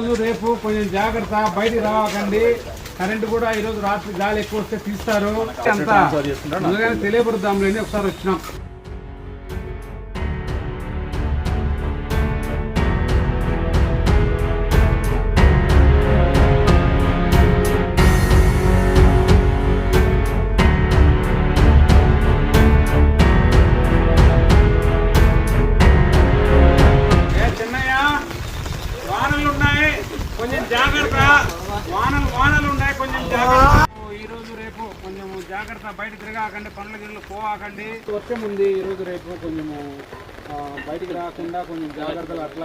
రోజు రేపు కొంచెం జాగ్రత్త బయటికి రావకండి. కరెంట్ కూడా ఈ రోజు రాత్రి గాలి ఎక్కువ వస్తే తీస్తారు. అంతా ముందుగానే తెలియపరుద్దాంలేని ఒకసారి వచ్చినాం. కొంచెం జాగ్రత్త వానలు వానలు ఉన్నాయి కొంచెం జాగ్రత్త ఈ రోజు రేపు కొంచెం జాగ్రత్త బయట తిరగాకండి పనుల గిన్నెలు పోవాకండి. వర్షం ఉంది ఈ రోజు రేపు కొంచెము బయటికి రాకుండా కొంచెం జాగ్రత్తలు అట్లా